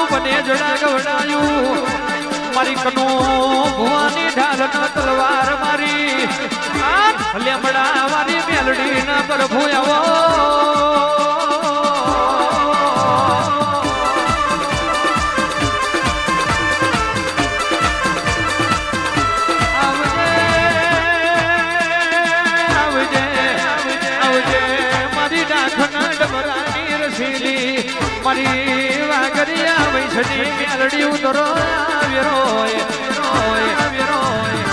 મારું બને જડા ગવડાયું. મારી કનો ભુવાની ઢાલ ના તલવાર મારી. આ લેમડા વાળી મેલડી ના પ્રભુ આવો. છડી મેલડી ઉતરો વેરોય વેરોય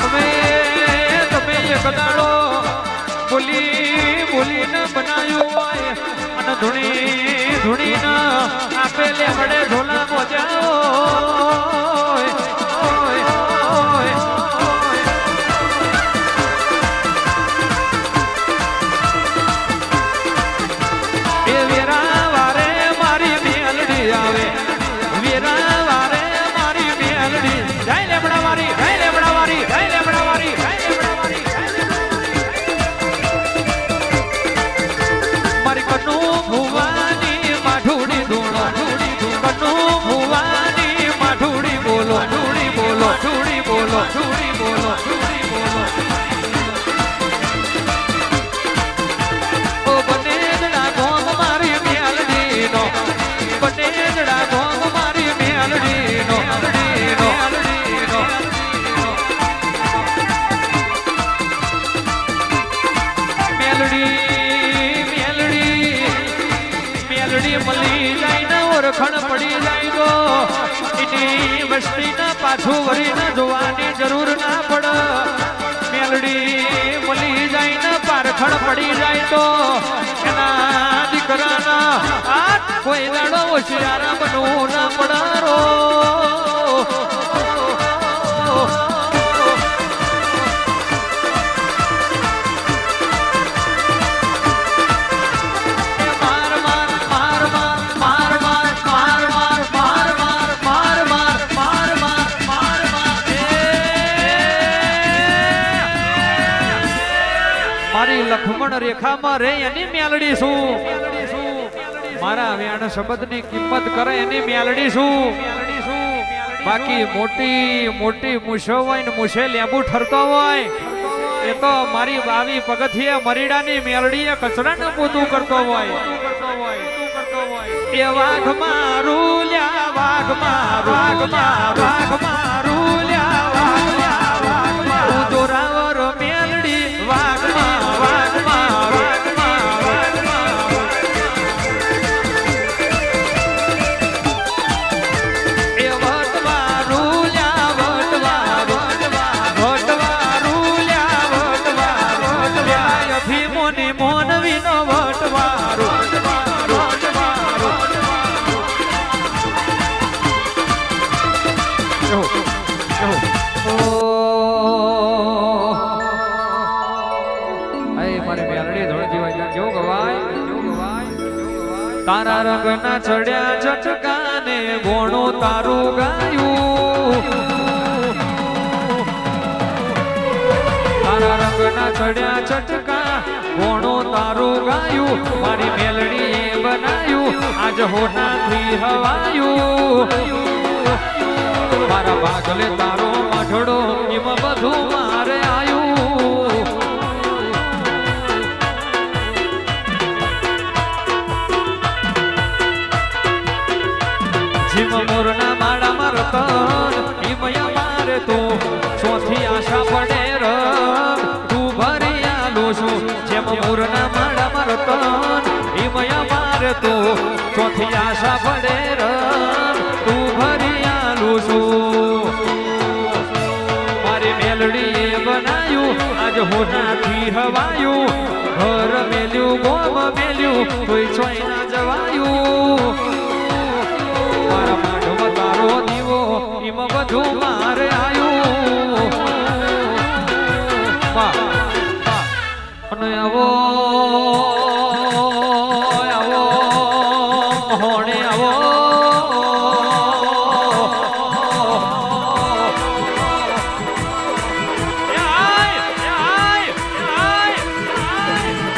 તમે તમે એક દાડો બોલી બોલી ન અને ધૂણી ધૂણી ન આપેલે વડે ઢોલા મોજાઓ એની વસ્તીના પાછું વળીને જોવાની જરૂર ના પડ. મેલડી મળી જાય ને પારખણ પડી જાય તો એના દીકરાના આ કોઈ દાડો હોશિયારા બનવું ના પડારો રેખામાં રે એની મેલડી શું? મારા વ્યાણ શબ્દની કિંમત કરે એની મેલડી શું? બાકી મોટી મોટી મૂછો હોય ને મૂછે લેબુ ઠરતો હોય, એ તો મારી બાવી પગથિયે મરીડાની મેલડીએ કચરાને પોતું કરતો હોય. એ વાઘ મારું લ્યા, વાઘ મારું વાઘ મારું વાઘ મારું. અરે મારે મેલડી ધોળ જીવાય જેવું ગવાય? તારા રંગના ચડ્યા છટકાને ઘોણું તારું ગાયું. તારા રંગના ચડ્યા છટકા ઘોણું તારું ગાયું. મારી મેલડી એ બનાયું, આજ હોઠાથી હવાયું. મારા ભાગલે તારો મઢડો એમાં બધું હિમયા મારે તો આશા પડે તું ભરી આલો જેમ મોરના માળા મારે તો ચોથી આશા પડે તું ભરી આલો છું. મારી મેલડીએ બનાયું, આજ હોનાથી હવાયું. ઘર મેલ્યું, ગોમ મેલ્યું કોઈ છોઈ ના જવાયું. મારા ઝુમાર આયું. અને આવો આવો હોણે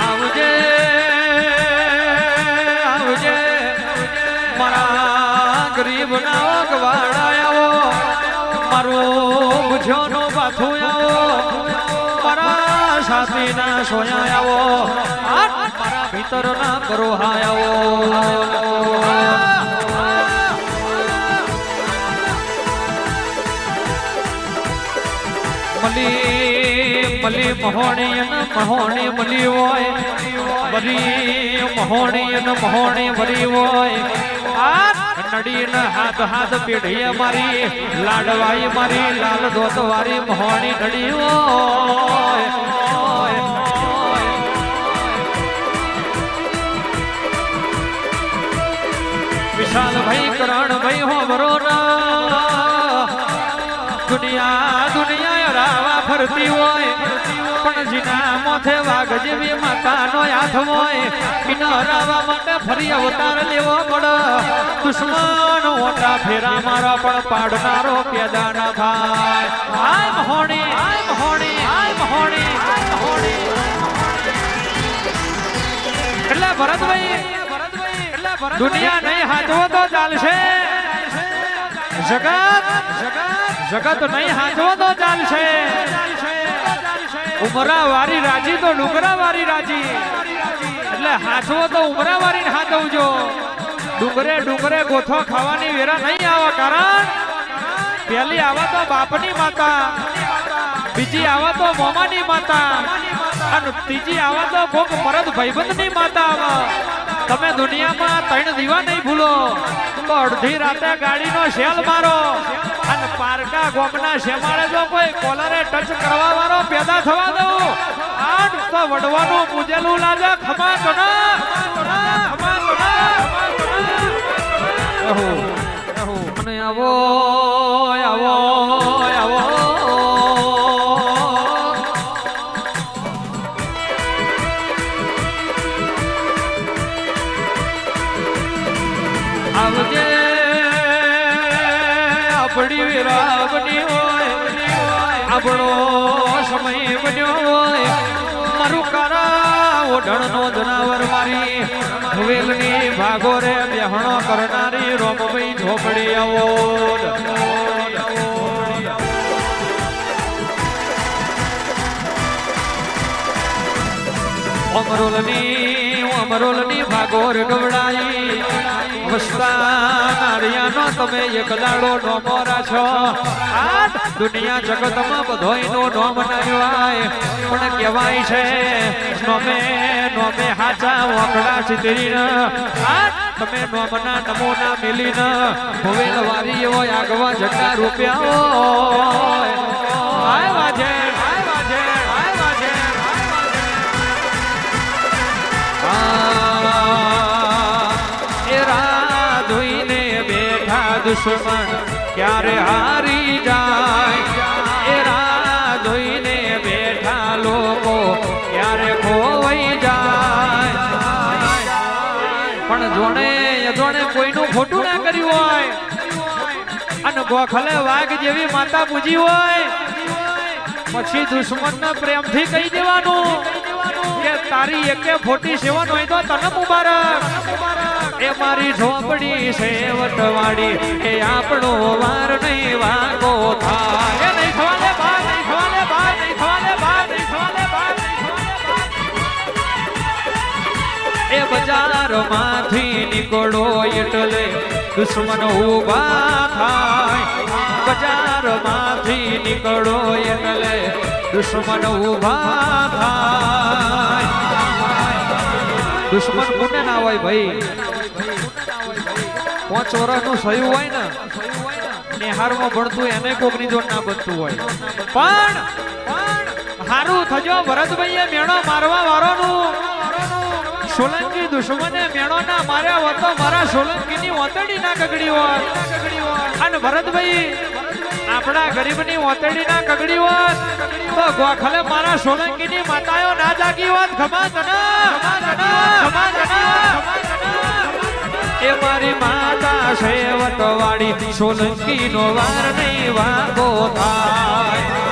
આવજે આવજે મારા ગરીબ ના વાળા મારું બુਝ્યોનો બાથું આવો. મારા સાથી ના સોયાવો મારા ભીતર ના કરોહાયાવો મલી મલી મહોણી મહોણી મલી હોય. વરી મહોણી મહોણી વરી હોય. આ નડીને હાથ હાથ પેઢીએ મારી, લાડવાઈ મારી, લાલ દોત વારી મહોણી નડી વિશાલ ભાઈ કરણ ભાઈ હો બરો દુનિયા દુનિયા રાવા ફરતી હોય. પાડનારો પેદા ના થાય દુનિયા નહીં હાથવો તો ચાલશે. જગત જગત નહીં હાથવો તો ચાલશે. ઉમરા વારી રાજી તો ડુંગરા વારી રાજી. એટલે હાથવો તો ઉમરા વારી હાથવજો ડુંગરે ડુંગરે ગોથો ખાવાની વેરા નહીં આવા કારણ પહેલી આવા તો બાપની માતા, બીજી આવા તો મોમાની માતા, અને ત્રીજી આવા તો કોક પરત ભાઈબંધની માતા આવે. તમે દુનિયામાં ત્રણ દીવા નહીં ભૂલો. તો અડધી રાતે ગાડીનો શેલ મારો. અને પારકા ગોમના શેમાળે જો કોઈ કોલરે ટચ કરવા વાળો પેદા થવા દઉં. આઠ તો વડવાનું પૂજેલું લાગે ખમા કના ખમા રહો મને આવો. આપણી વિરાગની હોય, આપણો સમય બન્યો હોય. મારું કારા ઓઢણનો જનાવર મારી વેલની ભાગો રે બેહણો કરનારી રોમભાઈ ઝોપડી આવો. અમરોલની અમરોલની ભાગોર ગવડાઈ. વસતા તમે એક દાડો નોમોરા છો આ દુનિયા જગતમાં બધોયનો નોમ નાયો પણ કહેવાય છે, નોમે નોમે હાચા વાકડા ચિતરીને તમે નોમના નમોના મેલીને. ભવેલ વારી એવો આગવા ઝંડા રૂપિયા હોય. આય એ ધોઈને બેઠા દુશ્મન ક્યારે હારી જાય? એ ધોઈને બેઠા લોકો ક્યારે ખોવાઈ જાય? પણ જોણે જોણે કોઈનું ખોટું ના કર્યું હોય, અને ગોખલે વાઘ જેવી માતા પૂજી હોય, પછી દુશ્મનને પ્રેમથી કહી દેવાનું. કે તારી એકે ખોટી સેવન હોય તો તને મુબારક. એ મારી ઝોપડી સેવટવાડી એ આપણો વાર નહીં વાગો થાય. નહીં થવાને? થવાને માંથી નીકળો એટલે દુશ્મન ઊભા થાય. બજારમાંથી નીકળો એટલે દુશ્મન ઊભા થાય. દુશ્મન કોને ના હોય ભાઈ? પાંચ વર્ષનું સયું હોય ને, નિહારમાં ભણતું એને કોકની જોડ ના બનતું હોય. પણ હારું થજો, ભરતભાઈએ મેળો મારવા વાળોનું સોલંકી દુશ્મને મેણો ના માર્યા હોત તો મારા સોલંકીની ઓતડી ના કગડી હોત. અને ભરતભાઈ, આપણા ગરીબની ઓતડી ના કગડી હોત. તો ગોખલે મારા સોલંકીની માતાઓ ના જાગી હોત. ખમા એ મારી માતા સેવટ વાળી સોલંકી નો વાર નહીં વાગો થાય.